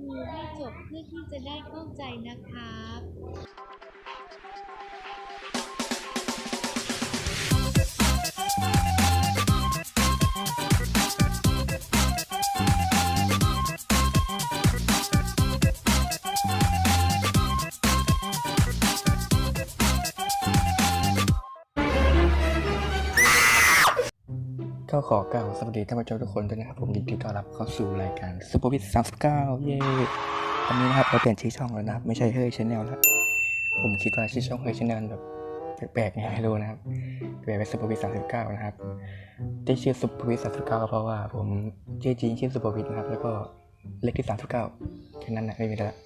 ดูให้จบเพื่อที่จะได้เข้าใจนะครับ ขอกล่าวสวัสดีท่านผู้ชมทุกคนด้วยนะครับผมยินดีต้อนรับเข้าสู่รายการซูเปอร์วิทสามสิบเก้าเย้วันนี้นะครับเราเปลี่ยนชื่อช่องแล้วนะครับ ไม่ใช่เฮ้ยชาแนลแล้วผมคิดว่าชื่อช่องเฮ้ยชาแนลแบบแปลกๆไงไม่รู้นะครับเปลี่ยนเป็นซูเปอร์วิทสามสิบเก้านะครับที่ชื่อซูเปอร์วิทสามสิบเก้าก็เพราะว่าผมชื่อจริงชื่อซูเปอร์วิทนะครับแล้วก็เลขที่สามสิบเก้าแค่นั้นนะไม่มีแล้ว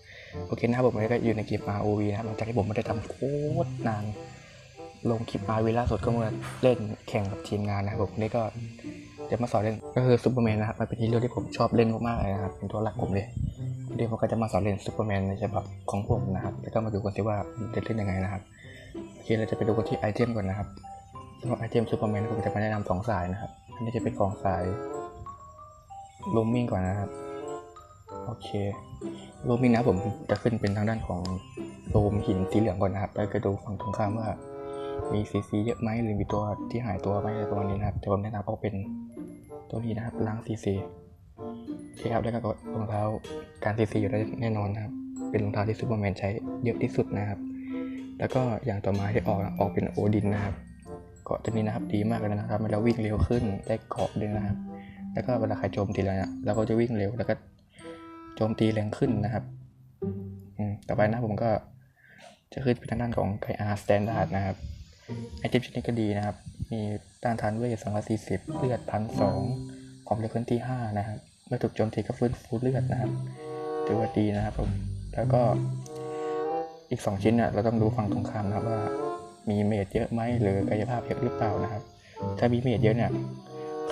โอเคนะครับผมก็อยู่ในเกม ROV นะครับหลังจากที่ผมไม่ได้ทำโคตรนาน ลงคลิปมาเวลาสดก็เมื่อเล่นแข่งกับทีมงานนะครับผมนี่ก็จะมาสอนเล่นก็คือซูเปอร์แมนนะครับมันเป็นฮีโร่ที่ผมชอบเล่นมากๆเลยนะครับเป็นตัวหลักผมเลยเดี๋ยวผมก็จะมาสอนเล่นซูเปอร์แมนในฉบับของผมนะครับแล้วก็มาดูกันสิว่าจะเล่นยังไงนะครับโอเคเราจะไปดูกันที่ไอเทมก่อนนะครับสำหรับไอเทมซูเปอร์แมนผมจะมาแนะนำสองสายนะครับอันนี้จะเป็นของสายลูมมิ่งก่อนนะครับโอเคลูมมิ่งนะผมจะขึ้นเป็นทางด้านของโลมหินสีเหลืองก่อนนะครับแล้วก็ดูฝั่งตรงข้ามว่า มีซีซีเยอะไหมหรือมีตัวที่หายตัวไหมอะไรประมาณนี้นะครับแต่ผมแนะนำเอาเป็นตัวนี้นะครับล้างซีซีโอเคครับแล้วก็รองเท้าการซีซีอยู่ได้แน่นอนนะครับ เป็นรองเท้าที่ซูเปอร์แมนใช้เยอะที่สุดนะครับ แล้วก็อย่างต่อมาที่ออกออกเป็นโอดินนะครับเกาะตัวนี้นะครับดีมากเลยนะครับมันแล้ววิ่งเร็วขึ้นได้เกาะด้วยนะครับ แล้วก็เวลาใครโจมตีแล้วเนี่ยเราก็จะวิ่งเร็วแล้วก็โจมตีแรงขึ้นนะครับอืมต่อไปนะผมก็จะขึ้นเป็นทางด้านของไกอาร์สแตนดาร์ดนะครับ ไอเทมชิ้นนี้ก็ดีนะครับ มีต้านทานเวท240 เลือดพันสองความเร็วเคลื่อนที่ 5 นะครับ เมื่อถูกโจมตีก็ฟื้นฟูเลือดนะครับถือว่าดีนะครับผม แล้วก็อีก 2 ชิ้นเนี่ยเราต้องดูฝั่งตรงข้ามนะครับว่า มีเมจเยอะไหมหรือกายภาพเยอะหรือเปล่านะครับ ถ้ามีเมจเยอะเนี่ย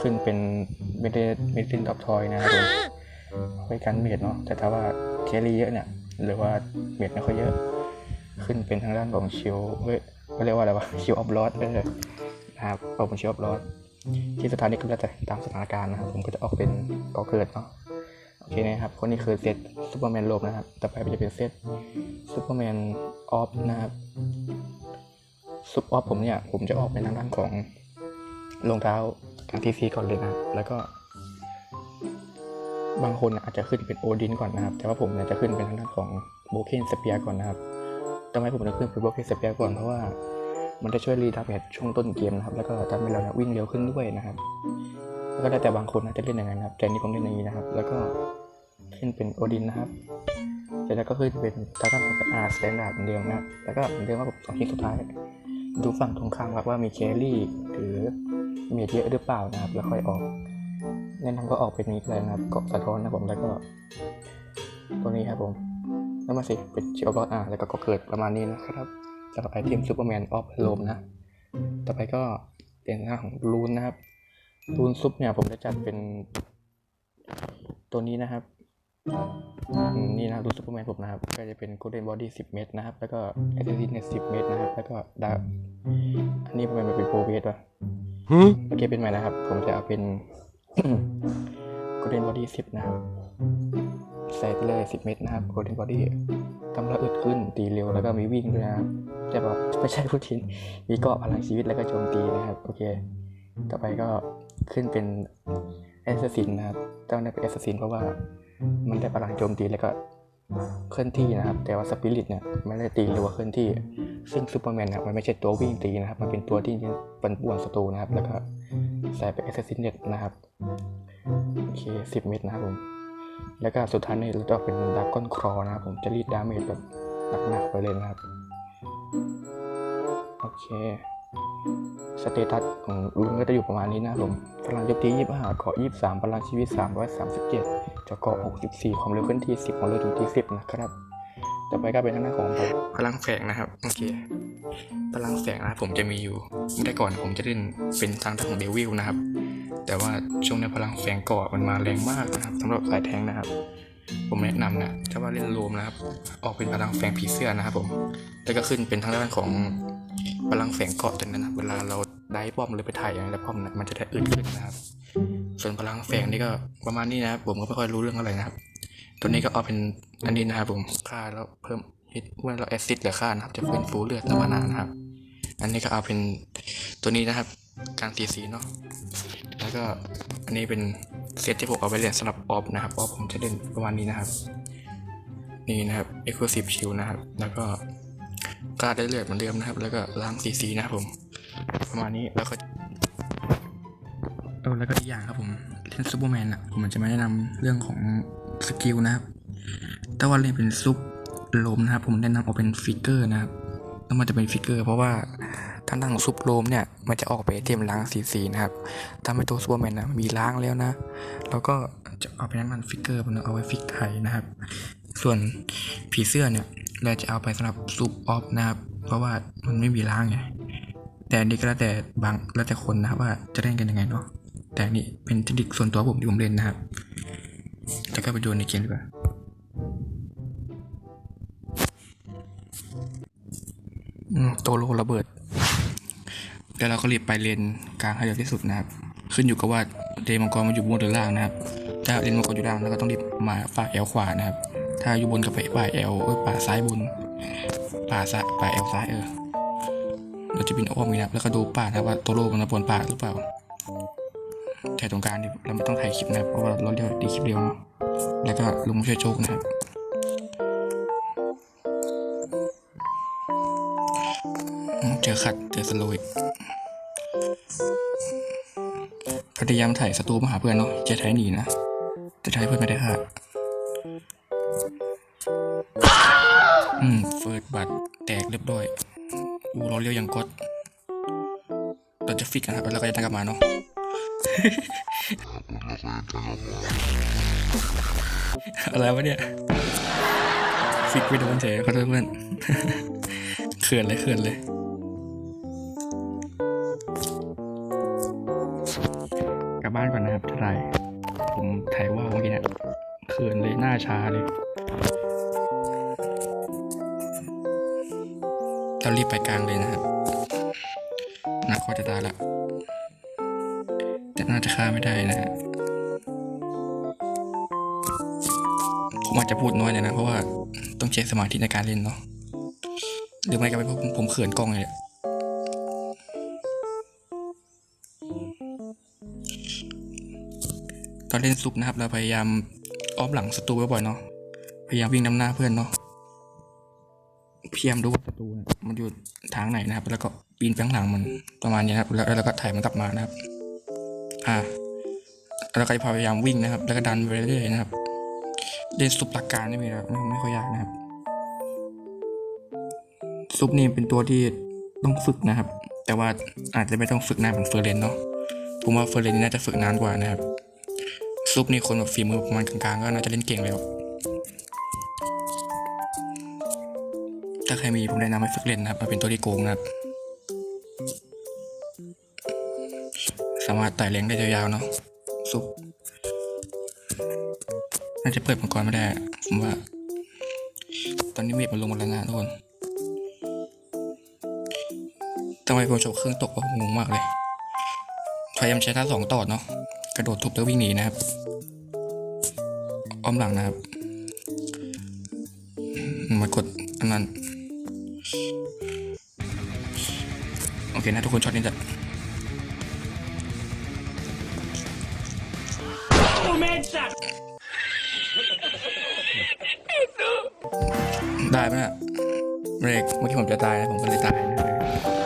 ขึ้นเป็นเมดเมดินดอกทอยนะครับผมไว้กันเมจเนาะแต่ถ้าว่าแครี่เยอะเนี่ยหรือว่าเมจไม่ค่อยเยอะ ขึ้นเป็นทางด้านของเชิลเฮ้ย เขาเรียกว่าอะไรวะชิลออฟลอดเออนะครับออกเป็นชิลออฟลอดที่สถานีก็แล้วแต่ตามสถานการณ์นะครับ ผมก็จะออกเป็นก่อเกิดเนาะโอเคนะครับ คนนี้คือเซตซูเปอร์แมนโลบนะครับ ต่อไปจะเป็นเซตซูเปอร์แมนออฟนะครับซุปออฟผมเนี่ย ผมจะออกเป็นทางด้านของรองเท้าทางทีซีก่อนเลยนะแล้วก็ บางคนอาจจะขึ้นเป็นโอดินก่อนนะครับ แต่ว่าผมเนี่ยจะขึ้นเป็นทางด้านของโบเคนสเปียก่อนนะครับ ทำไมผมถึงขึ้นเป็นโบเคนสเปียก่อนเพราะว่ามันจะช่วยรีดาเมจช่วงต้นเกมนะครับ แล้วก็ทำให้เราเนี่ยวิ่งเร็วขึ้นด้วยนะครับ แล้วก็ได้แต่บางคนนะจะเล่นอย่างนั้นะครับแต่นี่ผมเล่นอย่างนี้นะครับ แล้วก็ขึ้นเป็นโอดินนะครับเสร็จแล้วก็ขึ้นเป็นทางด้านของอาร์สแตนดาร์ดเหมือนเดิมนะแล้วก็เหมือนเดิมว่าผมสองชิ้นสุดท้าย ดูฝั่งตรงข้ามครับว่ามีแครี่หรือเมจเยอะหรือเปล่านะครับ แล้วค่อยออกแนะนำก็ออกเป็นนี้เลยนะครับเกาะสะท้อนนะผมแล้วก็ ตัวนี้ครับผม แล้วมาสิเป็นชิออฟลอดอ่าแล้วก็ก็เกิดประมาณนี้นะครับสำหรับไอเทมซูเปอร์แมนออฟโลมนะ ต่อไปก็เป็นหน้าของรูนนะครับรูนซุปเนี่ยผมจะจัดเป็นตัวนี้นะครับอืมนี่นะครับรูนซูเปอร์แมนผมนะครับ ก็จะเป็นโกลเด้นบอดี้10เม็ดนะครับ แล้วก็แอสซิสเนี่ย10เม็ดนะครับ แล้วก็ดาบอันนี้เป็นเป็นโปรเวสป่ะโอเคเป็นใหม่นะครับ ผมจะเอาเป็น Golden Body 10นะครับ ใส่ไปเลย 10 เม็ดนะครับ Golden Body ทำระอึดขึ้นตีเร็วแล้วก็มีวิ่งด้วยนะครับจะบอกไม่ใช่พูดทินมีเกาะพลังชีวิตแล้วก็โจมตีนะครับโอเค ต่อไปก็ขึ้นเป็น Assassin นะครับต้องได้เป็น Assassin เพราะว่ามันได้พลังโจมตีแล้วก็เคลื่อนที่นะครับ แต่ว่าสปิริตเนี่ยไม่ได้ตีหรือว่าเคลื่อนที่ ซึ่งซูเปอร์แมนเนี่ยมันไม่ใช่ตัววิ่งตีนะครับ มันเป็นตัวที่ปันป่วนศัตรูนะครับ แล้วก็ใส่ไป a s s a s s i n เน็ตนะครับ โอเคสิบเม็ดนะครับผม แล้วก็สุดท้ายนี่เราจะเป็นดาร์กอนครอนะครับผมจะรีดดาเมจแบบหนักๆไปเลยนะครับ โอเค สเตตัสของลุงก็จะอยู่ประมาณนี้นะผมพลังโจมตี25เกาะ23พลังชีวิต337จะเกาะ64ความเร็วเคลื่อนที่10ความเร็วโจมตี10นะครับต่อไปก็เป็นทางด้าของผมพลังแฝงนะครับโอเคพลังแฝงนะผมจะมีอยู่แต่ก่อนผมจะเล่นเป็นทางด้านของเดวิลนะครับ แต่ว่าช่วงในพลังแฝงเกาะมันมาแรงมากนะครับสำหรับสายแทงนะครับ ผมแนะนำนะถ้าว่าเล่นโลมนะครับ ออกเป็นพลังแฝงผีเสื้อนะครับผมแล้วก็ขึ้นเป็นทางด้านของพลังแฝงเกาะตรงนั้นนะเวลาเราได้ป้อมหรือไปถ่ายอย่างไรป้อมนะมันจะได้อึดขึ้นนะครับ ส่วนพลังแฝงนี่ก็ประมาณนี้นะครับผมก็ไม่ค่อยรู้เรื่องอะไรนะครับ ตัวนี้ก็เอาเป็นอันนี้นะครับผมค่าแล้วเพิ่มฮิตเมื่อเราแอซิดเหลือค่านะครับ จะเป็นฟูเลือดและมานานะครับ อันนี้ก็เอาเป็นตัวนี้นะครับ การสีสีเนาะแล้วก็อันนี้เป็นเซตที่ผมเอาไปเล่นสำหรับออฟนะครับออฟผมจะเล่นประมาณนี้นะครับ นี่นะครับ Exclusive Shield นะครับ แล้วก็กล้าได้เลือดเหมือนเดิมนะครับ แล้วก็ล้างสีสีนะครับผม ประมาณนี้แล้วก็เออแล้วก็อีกอย่างครับผมเล่นซูเปอร์แมนอะผมจะไม่แนะนำเรื่องของสกิลนะครับแต่ว่าเล่นเป็นซุปโลมนะครับ ผมแนะนำเอาเป็นฟิกเกอร์นะครับแล้วมันจะเป็นฟิกเกอร์ เพราะว่า ทางด้านของซุปโลมเนี่ยมันจะออกไปเตรียมล้างสีสีนะครับทำให้ตัวซูเปอร์แมนนะมีล้างแล้วนะ แล้วก็จะเอาไปนั่งมันฟิกเกอร์ผมเอาไว้ฟิกไข่นะครับ ส่วนผีเสื้อเนี่ยเราจะเอาไปสำหรับซุปออฟนะครับ เพราะว่ามันไม่มีล้างไงแต่นี้ก็แล้วแต่บางแล้วแต่คนนะครับว่าจะเล่นกันยังไงเนาะแต่นี่เป็นเทคนิคส่วนตัวผมที่ผมเล่นนะครับแล้วก็ไปดูในเกมดีกว่าอืมโตโลระเบิด แล้วเราก็รีบไปเลนกลางให้เร็วที่สุดนะครับ ขึ้นอยู่กับว่าเดมังกรมันอยู่บนหรือล่างนะครับ ถ้าเลนมังกรอยู่ล่างเราก็ต้องรีบมาฝ่าแอลขวานะครับ ถ้าอยู่บนก็ไปฝ่าแอลเอ้ยป่าซ้ายบนป่าซ้ายป่าแอลซ้ายเออ เราจะบินอ้อมนี้นะครับ แล้วก็ดูป่านะว่าโตโลมันมาบนป่าหรือเปล่าแต่ตรงกลางนี่เราไม่ต้องถ่ายคลิปนะเพราะว่าเราเรียกดีคลิปเดียวเนาะแล้วก็ลุงช่วยโชคนะครับเจอขัดเจอสโลว์ ยายามถ่ายศัตรูมาหาเพื่อนเนาะจะถ่ายหนีนะจะถ่ายเพื่อนไม่ได้ค่ะอืมเฟิร์สบัตแตกเรียบร้อยอูเราเรียวยังกดเราจะฟิกนะครับแล้วก็จะตั้งกลับมาเนาะอะไรวะเนี่ยฟิกไปโดนเฉยขอโทษเพื่อนเขินเลยเขินเลย ว่าเมื่อกี้เนี่ยเขินเลยหน้าชาเลยเรารีบไปกลางเลยนะครับนักคอจะตายละแต่น่าจะฆ่าไม่ได้นะฮะผมอาจจะพูดน้อยเลยนะ เพราะว่าต้องใช้สมาธิในการเล่นเนาะหรือไม่ก็เป็นเพราะผมผมเขินกล้องเลยแหละ ตอนเล่นซุปนะครับ เราพยายามอ้อมหลังศัตรูบ่อยๆเนาะ พยายามวิ่งนำหน้าเพื่อนเนาะเพยายมดูว่าศัตรูมันอยู่ทางไหนนะครับ แล้วก็ปีนไปข้างหลังมันประมาณนี้นะครับ แล้วแล้วก็ถ่ายมันกลับมานะครับ อ่าแล้วก็พยายามวิ่งนะครับ แล้วก็ดันไปเรื่อยๆนะครับ เล่นซุปหลักการนี่ไม่ไม่ไม่ค่อยยากนะครับ ซุปนี่เป็นตัวที่ต้องฝึกนะครับ แต่ว่าอาจจะไม่ต้องฝึกนานเหมือนเฟอร์เรนเนาะ ผมว่าเฟอร์เรนนี่น่าจะฝึกนานกว่านะครับ ซุปนี่คนแบบฝีมือประมาณกลางๆ ก็น่าจะเล่นเก่งเลยครับถ้าใครมีผมแนะนำให้ฝึกเล่นนะครับมาเป็นตัวที่โกงนะครับ สามารถไต่แรงได้ยาวๆเนาะซุปน่าจะเปิดมังกรไม่ได้ผมว่า ตอนนี้เมฆมันลงหมดแล้วนะทุกคนทำไมผมโชว์เครื่องตกวะผมงงมากเลยพยายามใช้ท่าสองต่อเนาะ กระโดดทุบแล้ววิ่งหนีนะครับอ้อมหลังนะครับ มากดอันนั้นโอเคนะทุกคนช็อตนี้จะได้ไหมน่ะเบรกเมื่อกี้ผมจะตายนะผมก็เลยตายนะ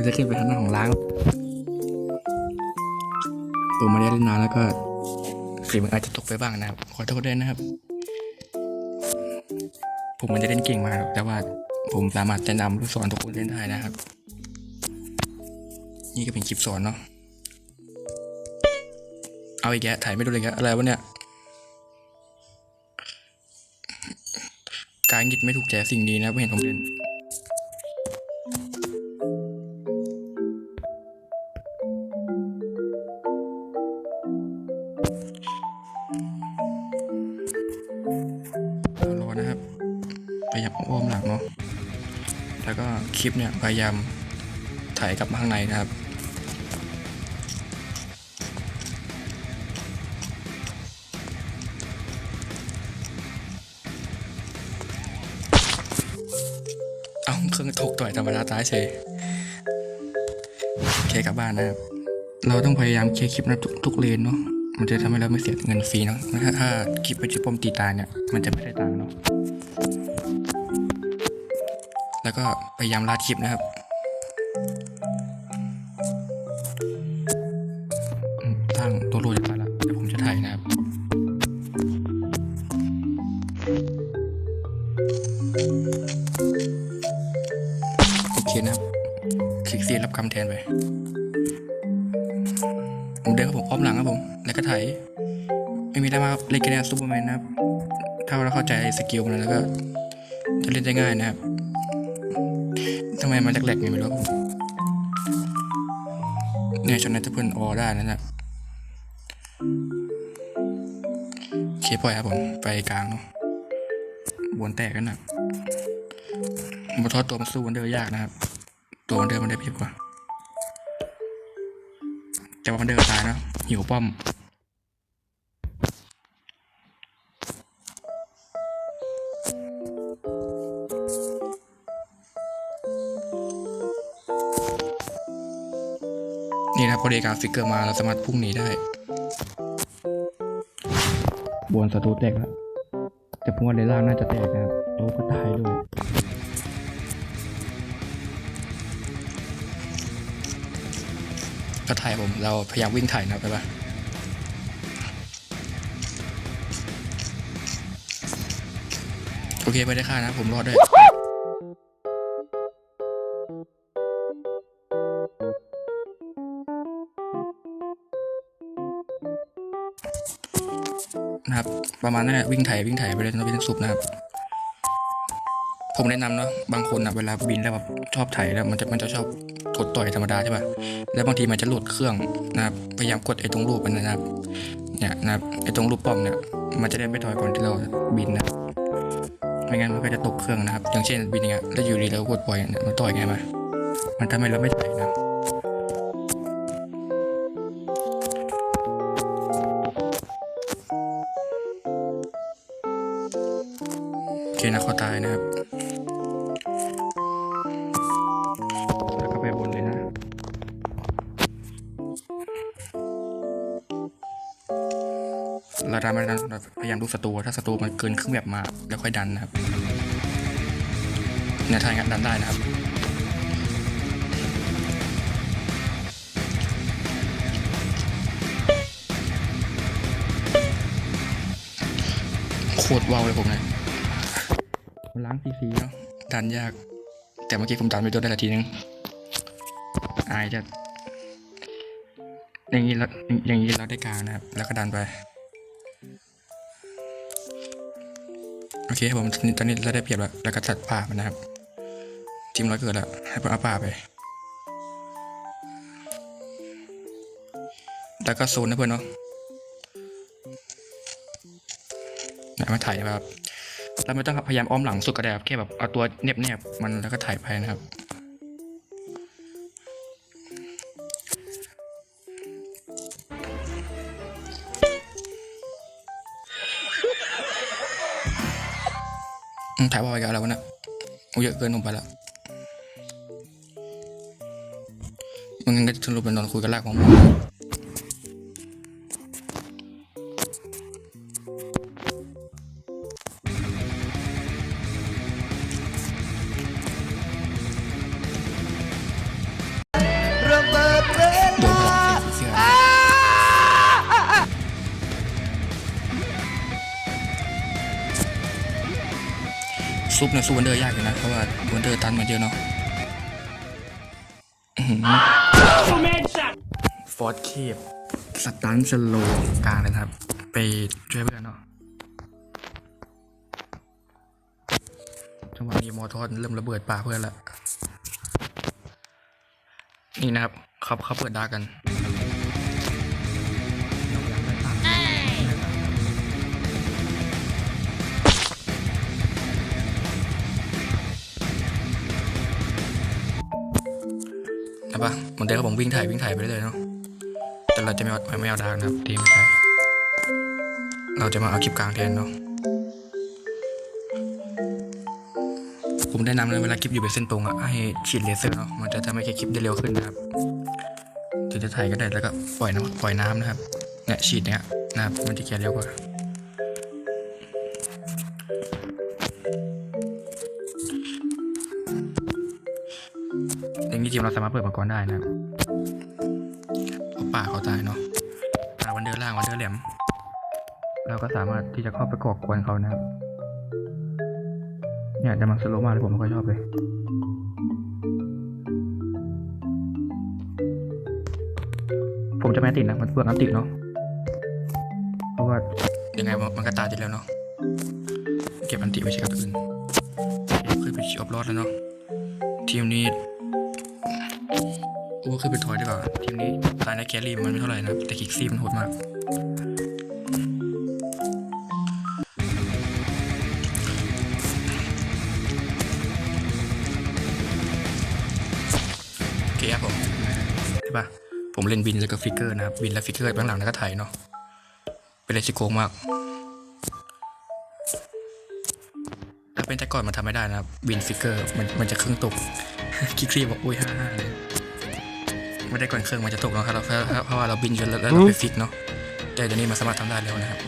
มันจะขึ้นไปทางหน้าของล้างผมไม่ได้เล่นนานแล้วก็สีมันอาจจะตกไปบ้างนะครับ ขอโทษด้วยนะครับ ผมมันจะเล่นเก่งมากแต่ว่าผมสามารถจะนำลูกศรทุกคนเล่นได้นะครับ นี่ก็เป็นคลิปสอนเนาะเอาอีกแกถ่ายไม่ดูเลยแกอะไรวะเนี่ยการหยิดไม่ถูกใจสิ่งดีนะไม่เห็นผมเล่น พยายามอ้อมหลังเนาะแล้วก็คลิปเนี่ยพยายามถ่ายกลับมาข้างในนะครับเอาเครื่องทกต่อยธรรมดาตายเฉยเคกลับบ้านนะครับ เราต้องพยายามเคคลิปนะทุกเลนเนาะมันจะทำให้เราไม่เสียเงินฟรีเนาะถ้าคลิปไปจุดปมตีตาเนี่ย มันจะไม่ได้ตังค์เนาะ แล้วก็พยายามลาดคลิปนะครับตั้งตัวโหลดจะไปละเดี๋ยวผมจะถ่ายนะครับ โอเคนะครับ คลิกซีรับคำแทนไป ผมเดินครับผมอ้อมหลังครับผม แล้วก็ไถไม่มีอะไรมากเล่นกันนวซูเปอร์แมนนะครับ ถ้าเราเข้าใจสกิลมันแล้วก็จะเล่นได้ง่ายนะครับ ไมมันแหลกๆไงไม่รู้เนี่ยชนนัทเพิ่นออได้นั่นแหละเคปล่อยครับผม ไปกลางเนาะวนแตกกันนะมาทอดตัวมันสู้วันเดอร์ยากนะครับ ตัววันเดอร์มันได้เปรียบกว่า แต่ว่ามันเดินตายนะหิวป้อม นี่นะครับพอดีการฟิกเกอร์มาเราสามารถพุ่งหนีได้ บนสตูแตกแล้วแต่ผมว่าในล่างน่าจะแตกนะครับโต๊ะก็ตายด้วยก็ถ่ายผม เราพยายามวิ่งถ่ายนะครับไปปะโอเคไปได้ค่านะ ผมรอดด้วย ประมาณนั้นแหละวิ่งไถ่ายวิ่งไถ่ายไปเลยนะวิ่งสุบนะครับผมแนะนำเนาะบางคนอะเวลาบินแล้วแบบชอบไถ่ายแล้วมันจะมันจะชอบกดต่อยธรรมดาใช่ป่ะแล้วบางทีมันจะหลุดเครื่องนะครับพยายามกดไอ้ตรงรูปมันนะครับเนี่ยนะครับไอ้ตรงรูปป้อมเนี่ยมันจะได้ไม่ถอยก่อนที่เราบินนะไม่งั้นมันก็จะตกเครื่องนะครับ อย่างเช่นบินอย่างเงี้ยแล้วอยู่ดีเรากดปล่อยเนี่ยมันต่อยไงมามันทำให้เราไม่ไถ่ เคนะเขาตายนะครับ แล้วก็ไปบนเลยนะ เราดันมาดันพยายามดูศัตรูถ้าศัตรูมันเกินครึ่งแบบมา แล้วค่อยดันนะครับเนี่ยทางดันได้นะครับโคตรว้าวเลยผมเนี่ย มันล้างพีเนาะดันยาก แต่เมื่อกี้ผมดันไปตัวได้ละทีนึงอายจะอย่างนี้เราอย่างนี้เราได้กลางนะครับ แล้วก็ดันไป โอเคครับผมตอนนี้เราได้เปรียบแล้วแล้วก็ตัดป่ามันนะครับทีมร้อยเกิดแล้วให้ผมเอาป่าไป แล้วก็โซนนะเพื่อนเนาะไหนมาถ่ายแบบ เราไม่ต้องพยายามอ้อมหลังสุดก็ได้ครับแค่แบบเอาตัวเนบๆมันแล้วก็ถ่ายไปนะครับถ่ายว่าไปกันแล้ววะเนะโอ้เยอะเกินผมไปและมันงั้นก็จะสรุเป็นนอนคุยกันลากของผม ซุปเนี่ยสู้วันเดอร์ยากอยู่นะเพราะว่าวันเดอร์ตันมาเยอะเนาะอื้อหือฟอร์ดเคปสตันสโลกลางเลยนะครับ ไปช่วยเพื่อนเนาะจังหวะนี้มอทอนเริ่มระเบิดป่าเพื่อนละนี่นะครับเขาเขาเปิดดาร์กกัน ช่ปะเหมือนเดิมครับผมวิ่งถ่ายวิ่งถ่ายไปเรื่อยเนาะแต่เราจะไม่เอาไม่เอาดาร์กนะครับทีไม่ใช่เราจะมาเอาคลิปกลางแทนเนาะผมได้นำนะเวลาคลิปอยู่เป็นเส้นตรงอะให้ฉีดเลเซอร์เนาะมันจะทำให้คลิปได้เร็วขึ้นนะครับถึงจะถ่ายก็ได้แล้วก็ปล่อยน้ำปล่อยน้ำนะครับเนี่ยฉีดเนี่ยนะครับมันจะเคลียร์เร็วกว่า อย่างนี้ทีมเราสามารถเปิดมังกรได้นะครับเพราะป่าเขาตายเนาะป่าวันเดอร์ล่างวันเดอร์แหลม เราก็สามารถที่จะเข้าไปก่อกวนเขานะครับ เนี่ยแต่มันสโลว์มากเลยผมไม่ค่อยชอบเลยผมจะไม่ติดนะมันเปลืองอันติเนาะเพราะว่ายังไงมันก็ตายติดแล้วเนาะเก็บอันติไว้ใช้กับอื่นขึ้นไปชิออฟรอดแล้วเนาะทีมนี้ โอ้ขึ้นไปถอยดีกว่า ทีมนี้ตายในแครี่มันไม่เท่าไหร่นะแต่คิกซี่มันโหดมากโอเคครับผมใช่ปะผมเล่นบินแล้วก็ฟิกเกอร์นะครับบินและฟิกเกอร์ข้างหลังแล้วก็ถ่ายเนาะเป็นเลส์ที่โกงมากถ้าเป็นแต่ก่อนมันทำไม่ได้นะครับบินฟิกเกอร์มันมันจะเครื่องตกคิกซี่บอกอุ้ยห้าห้าเลย ไม่ได้ก่อนเครื่องมันจะตกเนาะครับเราเพราะเพราะว่าเราบินจนแล้วแล้วเราไปฟิกเนาะแต่เดี๋ยวนี้มันสามารถทำได้แล้วนะครับ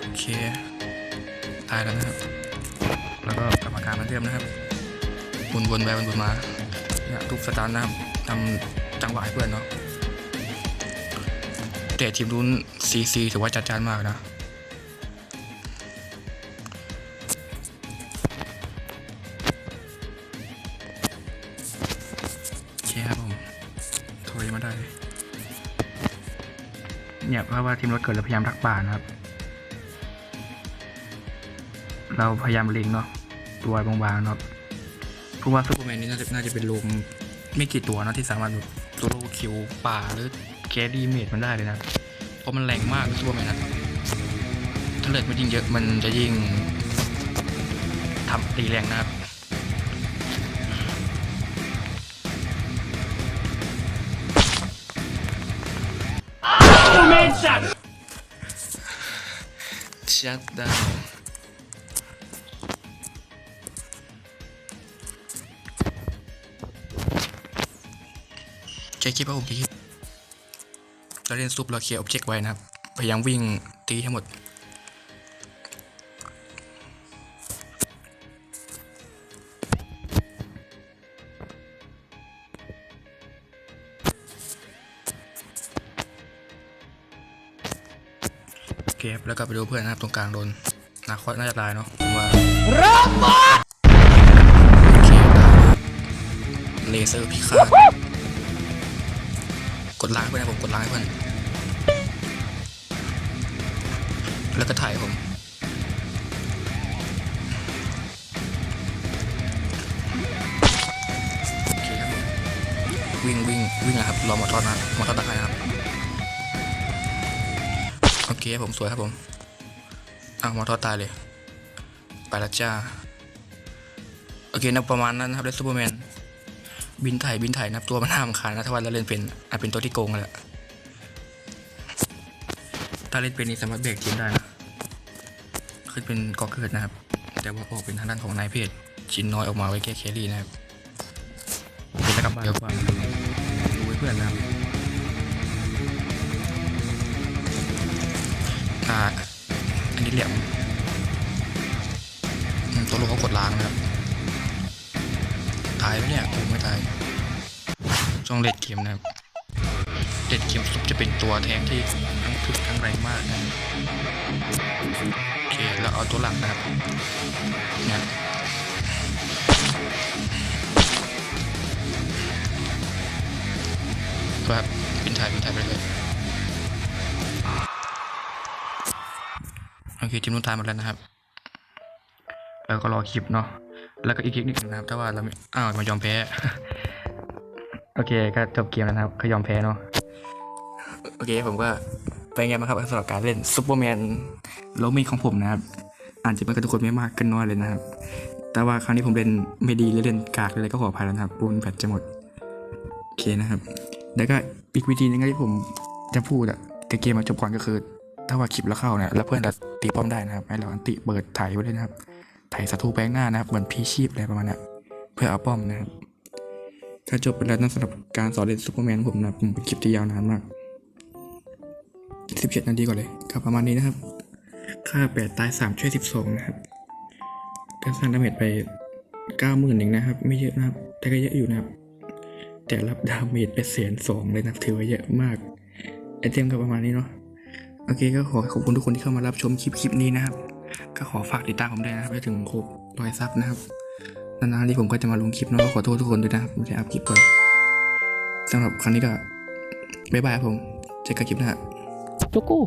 โอเคตายแล้วนะครับ แล้วก็กรรมการเหมือนเดิมนะครับวนวนๆไปวนๆมาเนี่ยทุกสตาร์ทนะครับทำจังหวะให้เพื่อนเนาะแต่ทีมนู้นซีซีถือว่าจัดจานมากนะ นี่ยเพราะว่าทีมรถเกิดเราพยายามรักป่านะครับ เราพยายามเล็งเนาะตัวบางๆเนาะเพราะว่าซูเปอร์แมนนี่น่าจะน่าจะเป็นลมไม่กี่ตัวเนะที่สามารถแบบโซโล่คิวป่าหรือแคดีเมดมันได้เลยนะเพราะมันแรงมากซูเปอร์แมนนะถ้าเลือดมันยิงเยอะมันจะยิ่งทำตีแรงนะครับ shut down แค่คิดว่าผมคิดเราเล่นซุปเราเคลียร์อ็อบเจกต์ไว้นะครับ พยายามวิ่งตีให้หมด แล้วก็ไปดูเพื่อนนะครับตรงกลางโดนนาคอสน่าจะตายเนาะผมว่ารับหมดเคตาเลเซอร์พิฆาตกดล้างเพื่อนนะผมกดล้างให้เพื่อนแล้วก็ถ่ายผมวิ่งวิ่งวิ่งนะครับรอมอทอดนะมอทอดตะไคร้นะครับ เคผมสวยครับผมอ้าวมอทอตายเลยไปละจ้าโอเคนะประมาณนั้นนะครับเดซูเปอร์แมนบินไถ่ายบินไถ่ายนับตัวมันน่ารำคานะถ้าว่าเราเล่นเป็นอาจเป็นตัวที่โกงเลยแหละถ้าเล่นเป็นนี่สามารถเบรกทีมได้นะขึ้นเป็นกอเกิดนะครับ แต่ว่าออกเป็นทางด้านของนายเพศชิ้นน้อยออกมาไว้แก้แครี่นะครับเป็นตะกับเดียวกว่าดูไว้เพื่อนนะครับ อ่าอันนี้เหลี่ยมตัวลูกเขากดล้างนะครับตายแล้วเนี่ยกูไม่ตายช่องเลดเกมนะครับเลดเกมซุปจะเป็นตัวแทงที่ทั้งถึกทั้งแรงมากนะโอเคแล้วเอาตัวหลักนะครับเนี่ยครับบินถ่ายบินถ่ายไปเลย โอเคทีมนู้นตายหมดแล้วนะครับแล้วก็รอคลิปเนาะแล้วก็อีกคลิปหนึงนะครับ ถ้าว่าเราไม่อ้าวมายอมแพ้ โอเคก็จบเกมแล้วนะครับก็ยอมแพ้เนาะโอเคผมก็เป็นไงบ้างครับสำหรับการเล่นซูเปอร์แมนโลมิของผมนะครับอาจจะเป็นกับทุกคนไม่มากก็น้อยเลยนะครับ แต่ว่าครั้งนี้ผมเล่นไม่ดีเล่นกากเลยก็ขออภัยแล้วนะครับปูนแบตจะหมดโอเคนะครับ แล้วก็อีกวิธีหนึงที่ผมจะพูดอะแต่เกมมาจบก่อนก็คือ ถ้าว่าคลิปแล้วเข้าเนี่ยแล้วเพื่อนดัดตีป้อมได้นะครับให้เราอันติเปิดไถไว้เลยนะครับไถศัตรูแบงหน้านะครับเหมือนพีชีพอะไรประมาณนี้เพื่อเอาป้อมนะครับก็จบไปแล้วนะสำหรับการสอนเล่นซูเปอร์แมนผมนะผมเป็นคลิปที่ยาวนานมาก 17 นาทีก่อนเลยครับประมาณนี้นะครับ ค่าแปดตาย 3 ช่วย 12 นะครับก็สร้างดาเมจไป 90,000เองนะครับ ไม่เยอะนะครับ แต่ก็เยอะอยู่นะครับ แต่รับดาเมจไปแสนสองเลยนะถือว่าเยอะมากไอเทมก็ประมาณนี้เนาะ อเคก็ขอขอบคุณทุกคนที่เข้ามารับชมคลิปคลิปนี้นะครับ ก็ขอฝากติดตามผมด้วยนะครับให้ถึงครบร้อยซับนะครับนานๆที่ผมก็จะมาลงคลิปเนาะก็ขอโทษทุกคนด้วยนะครับไม่ได้อัพคลิปบ่อยสำหรับครั้งนี้ก็บ๊ายบายครับผมเจอกันคลิปหน้าจุกกู้